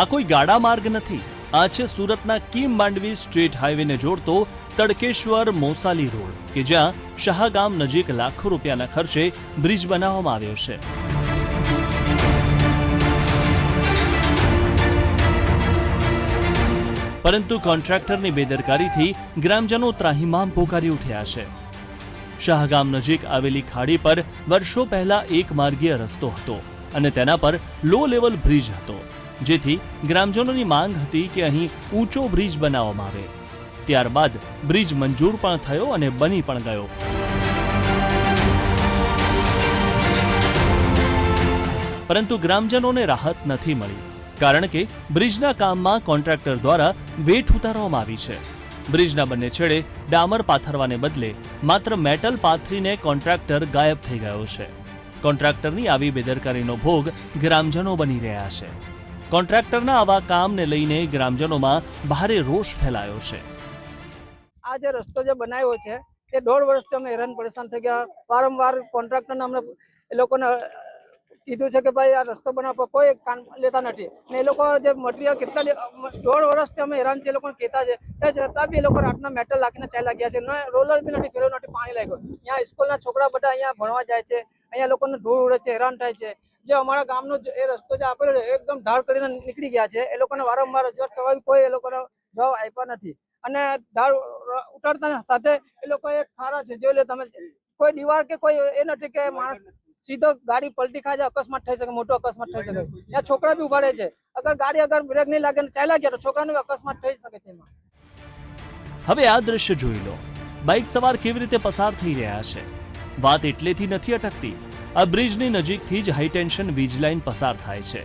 આ કોઈ ગાડા માર્ગ નથી. આ છે સુરતના કીમ માંડવી સ્ટ્રીટ હાઈવેને જોડતો તડકેશ્વર મોસાલી રોડ, કે જ્યાં શાહગામ નજીક લાખો રૂપિયાના ખર્ચે બ્રિજ બનાવવામાં આવ્યો છે. પરંતુ કોન્ટ્રાક્ટરની બેદરકારીથી ગ્રામજનો ત્રાહિમામ પોકારી ઉઠ્યા છે. શાહગામ નજીક આવેલી ખાડી પર વર્ષો પહેલા એક માર્ગીય રસ્તો હતો અને તેના પર લો લેવલ બ્રિજ હતો. જેથી ગ્રામજનોની માંગ હતી કે અહીં ઊંચો બ્રિજ બનાવવામાં આવે. ત્યારબાદ બ્રિજ મંજૂર પણ થયો અને બની પણ ગયો. પરંતુ ગ્રામજનોને રાહત નથી મળી, કારણ કે બ્રિજના કામમાં કોન્ટ્રાક્ટર દ્વારા વેઠ ઉતારવામાં આવી છે. બ્રિજના બંને છેડે ડામર પાથરવાને બદલે માત્ર મેટલ પાથરીને કોન્ટ્રાક્ટર ગાયબ થઈ ગયો છે. કોન્ટ્રાક્ટરની આવી બેદરકારીનો ભોગ ગ્રામજનો બની રહ્યા છે. કોન્ટ્રાક્ટરના આવા કામને લઈને ગ્રામજનોમાં ભારે રોષ ફેલાયો છે. આ જે રસ્તો જે બનાવ્યો છે, એ દોઢ વર્ષથી અમે હેરાન પરેશાન થઈ ગયા. વારંવાર કોન્ટ્રાક્ટરને અમને એ લોકોને કીધું છે કે ભાઈ, આ રસ્તો બનાવવા પર કોઈ કાન લેતા નથી. ને એ લોકો જે મટીરિયલ કેટલા દોઢ વર્ષથી અમે હેરાન છે, એ લોકોને કહેતા છે. એ છતાં બી એ લોકો રાતના મેટલ લાગીને ચાલ્યા ગયા છે. ને રોલર બી નથી ફેરવ્યું નથી, પાણી લાગ્યું. અહીંયા સ્કૂલના છોકરા બધા અહીંયા ભણવા જાય છે. અહીંયા લોકોને ધૂળ ઉડે છે, હેરાન થાય છે. જે અમારા ગામનો એ રસ્તો જે આપેલો છે એકદમ ઢાળ કરીને નીકળી ગયા છે. એ લોકોને વારંવાર રજૂઆત કરવાની કોઈ એ લોકોને જવાબ આપ્યા નથી. અને ઢાળ ઉતારતા સાથે એ લોકો એક ખારા છે. જોઈ લે તમે, કોઈ દીવાલ કે કોઈ એ નથી કે માણસ સીધો ગાડી પલટી ખાય અકસ્માત થઈ શકે, મોટો અકસ્માત થઈ શકે. ત્યાં છોકરા બી ઊભા રહે છે. અગર ગાડી અગર બ્રેક નહીં લાગે ચાલ્યા ગયા તો છોકરાને અકસ્માત થઈ શકે તેમાં હવે આ દ્રશ્ય જોઈ લો. બાઇક સવાર કેવી રીતે પસાર થઈ રહ્યા છે? વાત એટલેથી નથી અટકતી આ બ્રિજની નજીકથી જ હાઈટેન્શન વીજ લાઇન પસાર થાય છે.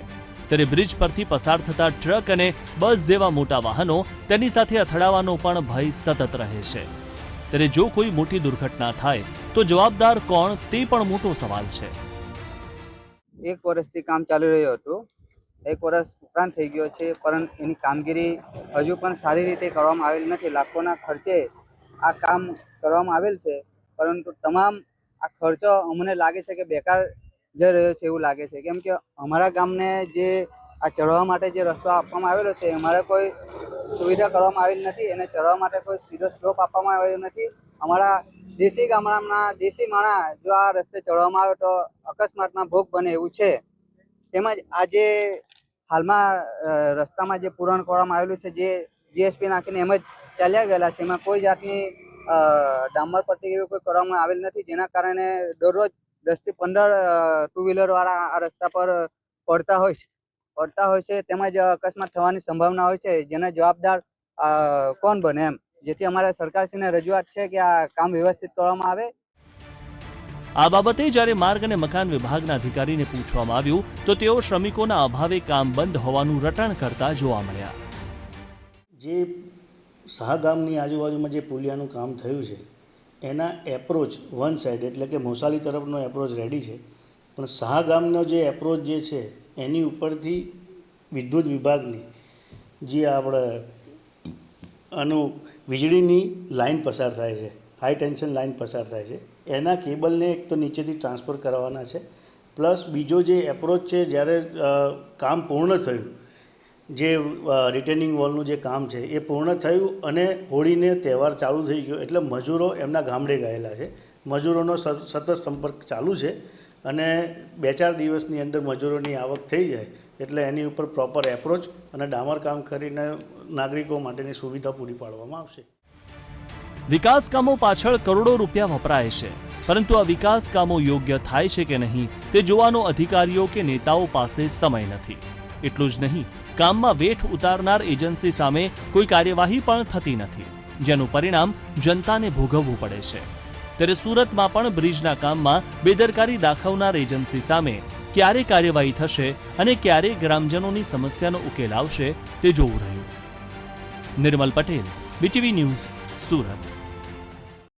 ત્યારે બ્રિજ પરથી પસાર થતા ટ્રક અને બસ જેવા મોટા વાહનો તેની સાથે અથડાવાનો પણ ભય સતત રહે છે. ત્યારે જો કોઈ મોટી દુર્ઘટના થાય, તો જવાબદાર કોણ તે પણ મોટો સવાલ છે. એક વર્ષથી કામ ચાલી રહ્યું હતું. એક વર્ષ ઉપરાંત થઈ ગયો છે, પરંતુ એની કામગીરી હજુ પણ સારી રીતે કરવામાં આવેલ નથી. લાખોના ખર્ચે આ કામ કરવામાં આવેલ છે, પરંતુ તમામ આ ખર્ચો અમને લાગે છે કે બેકાર જઈ રહ્યો છે એવું લાગે છે. કેમ કે અમારા ગામને જે આ ચઢવા માટે જે રસ્તો આપવામાં આવેલો છે, અમારે કોઈ સુવિધા કરવામાં આવેલી નથી. અને ચઢવા માટે કોઈ સીધો સ્લોપ આપવામાં આવેલો નથી. અમારા દેશી ગામડાના દેશી માણા જો આ રસ્તે ચડવામાં આવે તો અકસ્માતના ભોગ બને એવું છે. તેમજ આજે હાલમાં રસ્તામાં જે પૂરણ કરવામાં આવેલું છે, જે જીએસપી નાખીને એમ જ ચાલ્યા ગયેલા છે. એમાં કોઈ જાતની ડામર પટ્ટી એવી કોઈ કરવામાં આવેલ નથી. જેના કારણે દરરોજ દસથી પંદર ટુ વ્હીલર વાળા આ રસ્તા પર પડતા હોય છે. પડતા હોય છે તેમજ અકસ્માત થવાની સંભાવના હોય છે. જેના જવાબદાર કોણ બને એમ? જેથી અમારે સરકારશ્રીને રજૂઆત છે કે આ કામ વ્યવસ્થિત કરવામાં આવે. આ બાબતે જ્યારે માર્ગ અને મકાન વિભાગના અધિકારીને પૂછવામાં આવ્યું તો તેઓ શ્રમિકોના અભાવે કામ બંધ હોવાનું રટણ કરતા જોવા મળ્યા. જે શાહગામની આજુબાજુમાં જે પુલિયાનું કામ થયું છે, એના એપ્રોચ વન સાઈડ એટલે કે મોસાલી તરફનો એપ્રોચ રેડી છે. પણ શાહગામનો જે એપ્રોચ જે છે, એની ઉપરથી વિદ્યુત વિભાગની જે આપણે આનું વીજળીની લાઈન પસાર થાય છે હાઈ ટેન્શન લાઇન પસાર થાય છે, એના કેબલને એક તો નીચેથી ટ્રાન્સફર કરવાના છે પ્લસ બીજો જે એપ્રોચ છે, જ્યારે કામ પૂર્ણ થયું જે રિટેનિંગ વોલનું જે કામ છે એ પૂર્ણ થયું અને હોળીને તહેવાર ચાલુ થઈ ગયો. એટલે મજૂરો એમના ગામડે ગયેલા છે. મજૂરોનો સતત સંપર્ક ચાલુ છે અને બે ચાર દિવસની અંદર મજૂરોની આવક થઈ જાય એટલે એની ઉપર પ્રોપર એપ્રોચ અને ડામર કામ કરીને નાગરિકો માટેની સુવિધા પૂરી પાડવામાં આવશે. વિકાસ કામો પાછળ કરોડો રૂપિયા વપરાય છે. પરંતુ આ વિકાસ કામો યોગ્ય થાય છે કે નહીં, તે જોવાનો અધિકારીઓ કે નેતાઓ પાસે સમય નથી. એટલું જ નહીં કામમાં વેઠ ઉતારનાર એજન્સી સામે કોઈ કાર્યવાહી પણ થતી નથી, જેનું પરિણામ જનતાને ભોગવવું પડે છે. ત્યારે સુરતમાં પણ બ્રિજના કામમાં બેદરકારી દાખવનાર એજન્સી સામે ક્યારે કાર્યવાહી થશે અને ક્યારે ગ્રામજનોની સમસ્યાનો ઉકેલ આવશે તે જોવું રહ્યું. Nirmal Patel, BTV news, Surat.